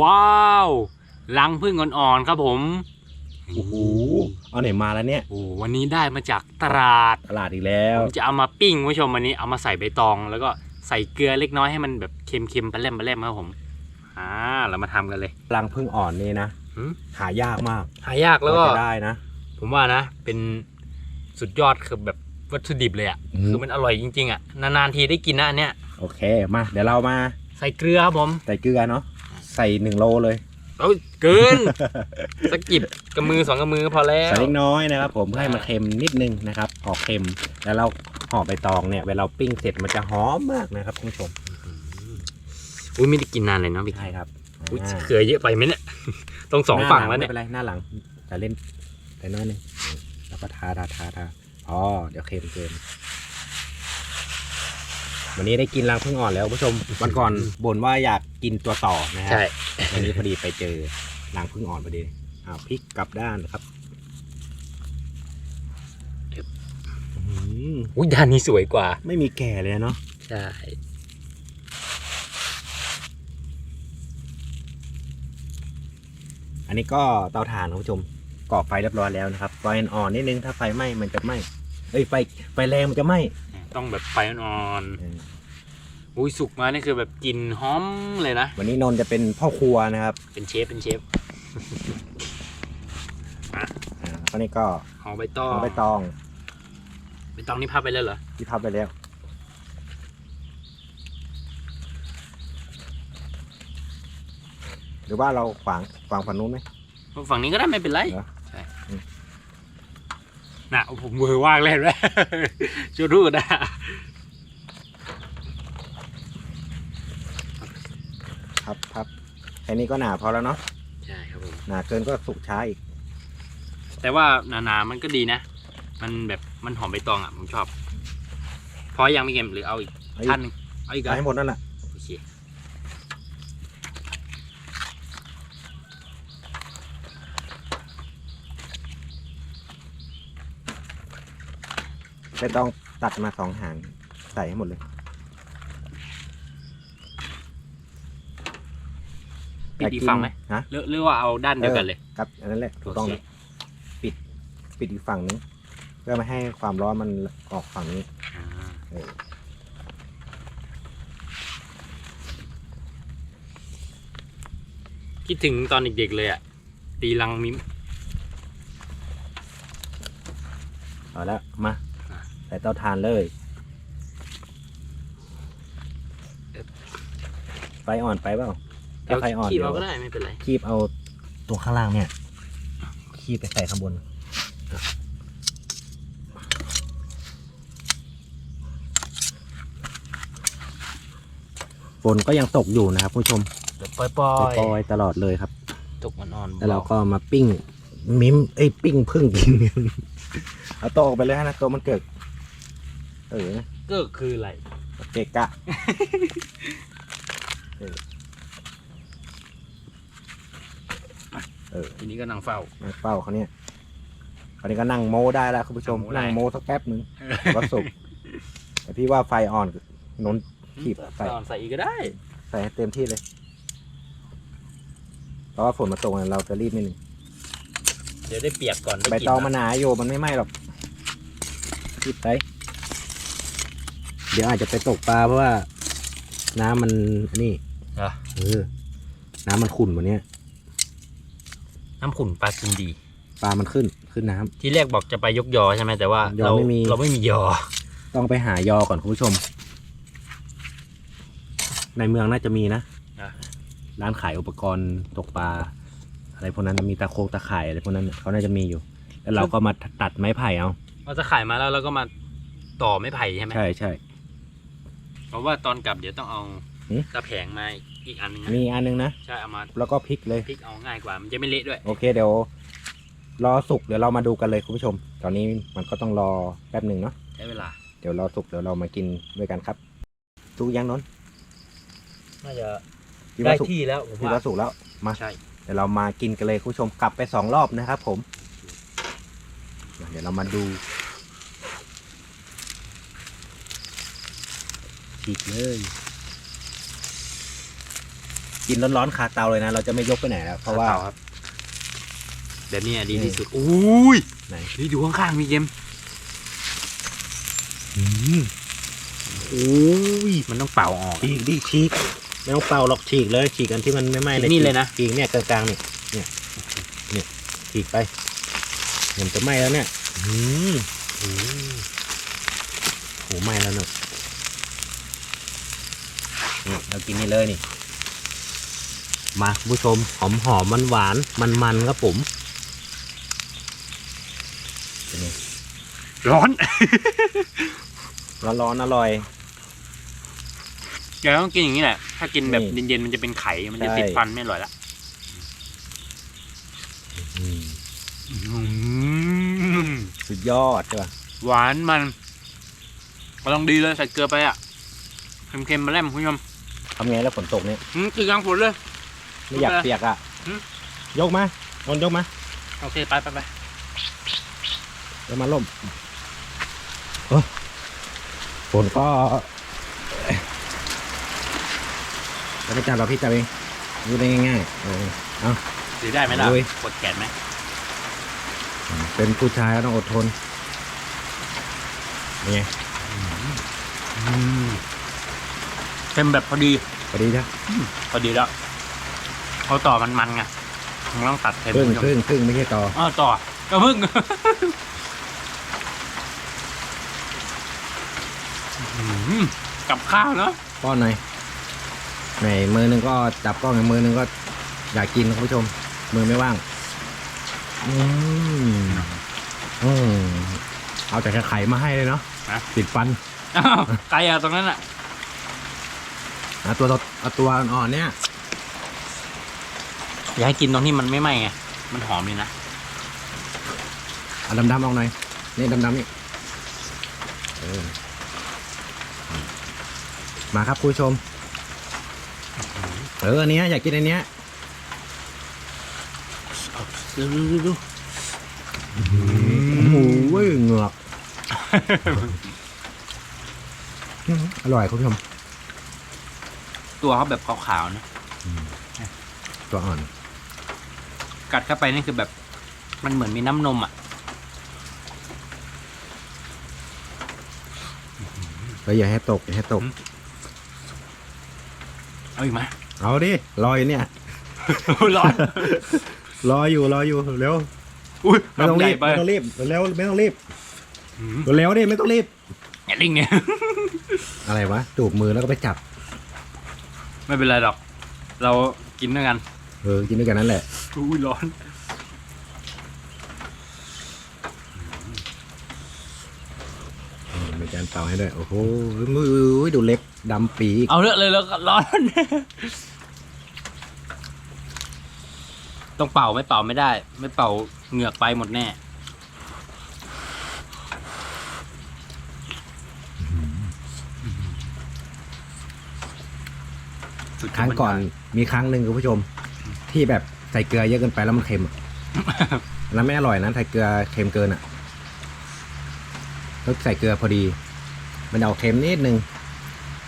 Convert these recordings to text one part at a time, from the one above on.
ว้าวรังพึ่งอ่อนๆครับผมโอ้โหเอาไหนมาแล้วเนี่ยโอ้วันนี้ได้มาจากตลาดตลาดอีกแล้วผมจะเอามาปิ้งคุณผู้ชมวันนี้เอามาใส่ใบตอง แล้วก็ใส่เกลือเล็กน้อยให้มันแบบเค็มๆปลาเล่มปลาเล่มครับผมอ่าเรามาทำกันเลยรังพึ่งอ่อนนี่นะหืมหายากมาก หายากแล้วก็ว่าจะได้นะ ผมว่านะ เป็นสุดยอดคือแบบวัตถุดิบเลยอะอืมคือมันอร่อยจริงๆอะนานๆทีได้กินนะอันเนี้ยโอเคมา เดี๋ยวเรามา ใส่เกลือครับผม ใส่เกลือเนาะใส่หนึ่งโลเลยเอ้ยเกินสกกิบกับมือสองกับมือก็พอแล้ว ใส่เล็กน้อยนะครับผมเพื่อให้มันเค็มนิดนึงนะครับออกเค็มแล้วเราห่อใบตองเนี่ยเวลาเราปิ้งเสร็จมันจะหอมมากนะครับคุณผู้ชมอุ้ยไม่ได้กินนานเลยเนาะพี่ใช่ครับอุ้ยอ่าเกลือเยอะไปไหมเนี่ยต้องสองฝั่งแล้วเนี่ยไม่เป็นไรหน้าหลังแต่เล่นแต่น้อยหนึงแล้วก็ทาทาทาทาอ๋อเดี๋ยวเค็มเกิน วันนี้ได้กินรังพึ่งอ่อนแล้วคุณผู้ชมวันก่อนบ่นว่าอยากกินตัวต่อนะฮะใช่วันนี้พอดีไปเจอรังพึ่งอ่อนพอดีอ้าวพลิกกลับด้านครับอื้อหืออุ้ยด้านนี้สวยกว่า ไม่มีแก่เลยเนาะใช่อันนี้ก็เตาถ่านคุณผู้ชมก่อไฟเรียบร้อยแล้วนะครับไฟอ่อนๆนิดนึงถ้าไฟไหม้มันจะไหม้ เอ้ยไฟไฟแรงมันจะไหม้ต้องแบบไฟอ่อนเออๆอุ้ยสุกมานี่คือแบบกลิ่นหอมเลยนะ วันนี้นนท์จะเป็นพ่อครัวนะครับเป็นเชฟเป็นเชฟอ่าตอนนี้ก็ห่อใบตองเอาใบตองใบตองนี่พับไปแล้วเหรอที่พับไปแล้ว หรือว่าเราขวางขวางฝั่งนู้นไหมฝั่งนี้ก็ได้ไม่เป็นไร เหรอใช่อืม น่ะผมมือว่างเลยนะช่วยดูนะพับพับแค่นี้ก็หนาพอแล้วเนาะใช่ครับผมหนาเกินก็สุกช้าอีก แต่ว่าหนาๆมันก็ดีนะ มันแบบมันหอมใบตองอะผมชอบ พอยังไม่เค็มหรือเอาอีกเอาอีกท่านหนึงเอาอีกเหรเอาอให้หมดนั่นแหละ โอเค ไม่ต้องตัดมาสองหางใส่ให้หมดเลยปิดอีกฝั่งไหมฮะหรือหรือว่าเอาด้านเดียวกันเลย ครับอันนั้นแหละถูกต้องโอเลเคยปิดปิดอีกฝั่งนึงเพื่อไม่ให้ความร้อนมันออกฝั่งนี้อ่าเออคิดถึงตอนเด็กๆเลยอะ ตีลังมิมเอาแล้วมาอะ ใส่เตาถ่านเลย ไฟอ่อนไปเปล่าเดี๋ยวถ้าไฟอ่อนขี้เดี๋ยเราวก็ได้ไม่เป็นไร คีบเอาตัวข้างล่างเนี่ย คีบไปใส่ข้างบน ฝนก็ยังตกอยู่นะครับผู้ชมเดี๋ยวปล่อยปล่อยๆตลอดเลยครับ ๆตกมันอ่อนๆแล้วเราก็มาปิ้ง มิ้มเอ้ยปิ้งพึ่งกิน เอาโต๊ะออกไปเลยฮะนะโต๊ะมันเกิด เออก็คืออะไรเกะกะทีนี้ก็นั่งเฝ้านั่งเป้าเขาเนี่ยคราวนี้ก็นั่งโม้ได้แล้วคุณผู้ชมนั่งโม้ได้นั่งโม้สักแป๊บหนึ่งก็สุกแต่พี่ว่าไฟอ่อนนนขีบใส่ใส่ใส่อีกก็ได้ ใส่ให้เต็มที่เลยเพราะว่าฝนมาตกเนี่ยเราจะรีบนิดนึงเดี๋ยวได้เปียกก่อนได้ใบกินตองนะมันหนาโยมันไม่ไหม้หรอกรีบไป เดี๋ยวอาจจะไปตกปลาเพราะว่า น้ำมันนี่เหรอ เออ น้ำมันขุ่นวันนี้ยน้ำขุ่นปลากินดี ปลามันขึ้นขึ้นน้ำ ที่แรกบอกจะไปยกยอใช่ไหมแต่ว่ายอเราไม่มี เราไม่มียอ ต้องไปหายอก่อนคุณผู้ชม ในเมืองน่าจะมีนะ อะ ร้านขายอุปกรณ์ตกปลาอะไรพวกนั้นมีตะโคงตะข่ายอะไรพวกนั้นเขาน่าจะมีอยู่ แล้วเราก็มาตัดไม้ไผ่เอา เราจะขายมาแล้วเราก็มาต่อไม้ไผ่ใช่ไหมใช่ใช่ เพราะว่าตอนกลับเดี๋ยวต้องเอาหืม ตะแผงมาอีกอันหนึงนะมีอันนึงนะ ใช่เอามาแล้วก็พลิกเลย พลิกเอาง่ายกว่า มันจะไม่เละด้วย โอเคเดี๋ยว รอสุกเดี๋ยวเรามาดูกันเลยคุณผู้ชม ตอนนี้มันก็ต้องรอแป๊บหนึ่งเนาะ ใช้เวลา เดี๋ยวรอสุกเดี๋ยวเรามากินด้วยกันครับสุกยังนนท์น่าจะพี่ได้ว่าสุกที่แล้วผมพี่ว่าว่าสุกแล้ว มา ใช่ เดี๋ยวเรามากินกันเลยคุณผู้ชมกลับไปสองรอบนะครับผม เดี๋ยวเรามาดู ฉีกเลย กินร้อนๆคาเตาเลยนะ เราจะไม่ยกไปไหนแล้วเพราะว่าคครับ แบบนี้อะดีนี่ที่สุดอุ้ยไหน นี่ดูข้างๆมีเกมอืมโอ้ยมันต้องเป่าออก ฉีกดิฉีกไม่ต้องเป่าหรอกฉีกเลยฉีกอันที่มันไม่ไหม้ฉีกนี่เลยนะ ฉีกเนี่ยกลางๆเนี่ยเนี่ยเนี่ยฉีกไปเห็นจะไหม้แล้วเนี่ยอืมโอ้โหไหม้แล้วเนอะ นี่เรากินนี่เลยนี่ มาคุณผู้ชมหอมหอมมันหวานมันมันๆครับผมเป็นไงร้อน ร้อนๆอร่อย เดี๋ยวต้องกินอย่างนี้แหละ ถ้ากินแบบนี่ เย็นๆมันจะเป็นไข่ มันจะใช่ติดฟันไม่อร่อยละอืมอืมสุดยอดใช่ป่ะ หวานมันกำลังดีเลยใส่เกลือไปอะ เค็มๆมาแล้มคุณผู้ชมทำไงแล้วฝนตกเนี่ยอืมคือกลางฝนเลย ไม่อยากไม่เป็นไรเปียกอะหืม ยกมาโอนยกมาโอเคไปไปไปแล้วมาล่มเออฝนก็จะไม่จับเราพี่จับเองดูได้ง่ายๆเออเอาถือได้ไหมล่ะโอ้ย กดแกนไหมเป็นผู้ชายก็ต้องอดทนเป็นไงอืม เค็มแบบพอดี พอดีจ้ะพอดีแล้วเขาต่อมันมันๆไงมันต้องตัดเค็มครึ่งคุณผู้ชคมรึ่งครึ่งไม่ใช่ต่ออ๋อต่อก็เพิ่งอืมกับข้าวเนาะป้อนหน่อยไหนมือหนึงก็จับกล้องอีกมือหนึงก็อยากกินคุณผู้ชม มือไม่ว่าง อืมอืมเอาแต่ไข่มาให้เลยเนาะติดฟันอ้าวไกลอะตรงนั้นอะ เอาตัวเอาตัวอ่อนๆเนี่ย อยากให้กินตรงที่มันไม่ไหม้ไง มันหอมดีนะ เอาดำๆออกหน่อย นี่ดำๆนี่เออมาครับคุณผู้ชม เอออันเนี้ยอยากกินอันเนี้ย ดูดูดูดูโอ้โหเหงือกอืมอร่อยคุณผู้ชม ตัวเขาแบบขาวๆนะตัวอ่อน กัดเข้าไปนี่คือแบบ มันเหมือนมีน้ำนมอะแล้วอย่าให้ตกอย่าให้ตกอืมเอาอีกไหมเอาดิรออยู่เนี่ยร้อนรออยู่รออยู่เร็วอุ้ยไม่ต้องใหญ่รีบไปไม่ต้องรีบเร็วไม่ต้องรีบอืมเร็วดิไม่ต้องรีบอย่าลิงเนี่ยอะไรวะจูบมือแล้วก็ไปจับ ไม่เป็นไรหรอก เรากินด้วยกัน เออกินด้วยกันนั่นแหละ อุ้ยร้อนอืมมีการเป่าให้ด้วย โอ้โหมือดูเล็กดำปีอีกเอาเลือกเลยแล้วก็ร้อน ต้องเป่าไม่เป่าไม่ได้ ไม่เป่าเหงือกไปหมดแน่ สุดครั้งก่อนมีครั้งหนึ่งคุณผู้ชม ที่แบบใส่เกลือเยอะเกินไปแล้วมันเค็มอะแล้วไม่อร่อยนะใส่เกลือเค็มเกินอะต้องใส่เกลือพอดี มันจะออกเค็มนิดนึง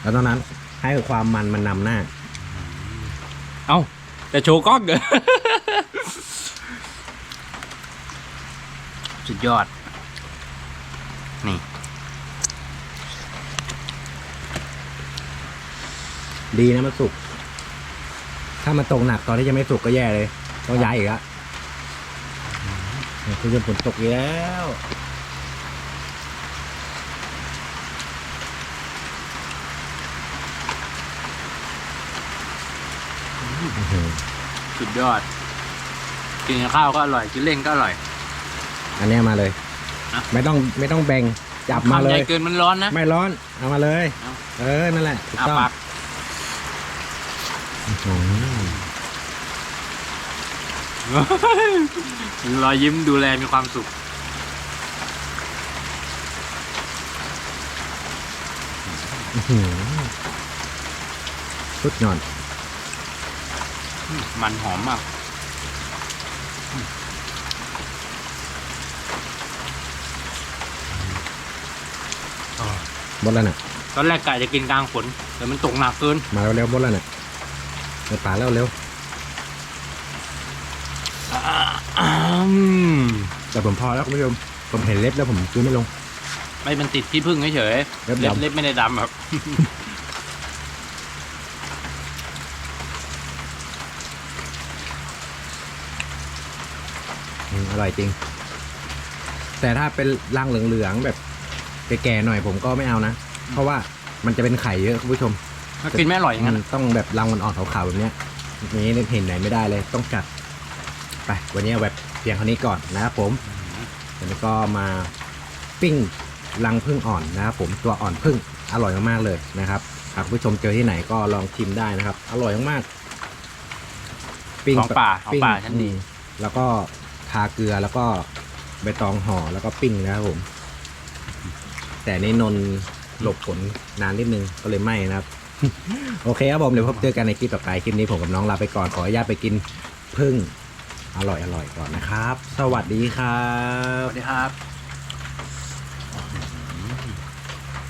แล้วตอนนั้นให้ความมันมันนำหน้า เอ้า แต่โชว์กล้องเด้อสุดยอด นี่ ดีนะมันสุก ถ้ามันตกหนักตอนที่ยังไม่สุกก็แย่เลย ต้องย้ายอีกละเนี่ยคุณผู้ชมฝนตกอีกแล้วอื้อหือสุดยอด กินกับข้าวก็อร่อยกินเล่นก็อร่อย อันเนี้ยมาเลยอะไม่ต้องไม่ต้องแบ่งจับมาคำเลใหญ่ยเกินมันร้อนนะ ไม่ร้อน เอามาเลย เอาเออนั่นแหละถูกอาต้อง ปากอื้อหือรอยยิ้มดูแลมีความสุขอื้อหือสุดยอดมันหอมมากหมดแล้วน่ะ ตอนแรกกะจะกินกลางฝนแต่มันตกหนักเกิน มาเร็วๆหมดแล้วน่ะ ปิดฝาแล้วเร็วอืมแต่ผมพอแล้วคุณผู้ชมผมเห็นเล็บแล้วผมกินไม่ลง ไม่มันติดที่พึ่งเฉยๆเล็บเล็บดำ เล็บไม่ได้ดำแบบอืมอร่อยจริง แต่ถ้าเป็นรังเหลืองๆแบบแก่ๆหน่อยผมก็ไม่เอานะ เพราะว่ามันจะเป็นไข่เยอะคุณผู้ชม ถ้ากินไม่อร่อยอย่างนั้นมันต้องแบบรังมันอ่อนขาวๆแบบเนี้ยนี้เห็นไหนไม่ได้เลยต้องกัด ไป วันนี้เอาแบบเพียงเท่านี้ก่อนนะครับผมแล้วก็มาปิ้งรังพึ่งอ่อนนะครับผมตัวอ่อนพึ่งอร่อยมากๆเลยนะครับหากคุณผู้ชมเจอที่ไหนก็ลองชิมได้นะครับ อร่อยมากๆของป่าของปิ้งป่าชั้นดีอืมแล้วก็ทาเกลือแล้วก็ใบตองห่อแล้วก็ปิ้งนะครับผม แต่นี่นนหลบฝนนานนิดนึงก็เลยไหม้นะครับ โอเคครับผมเดี๋ยวพบเจอกันในคลิปต่อไปคลิปนี้ผมกับน้องลาไปก่อนขออนุญาตไปกินพึ่งอร่อยอร่อยก่อนนะครับ สวัสดีครับ สวัสดีครับ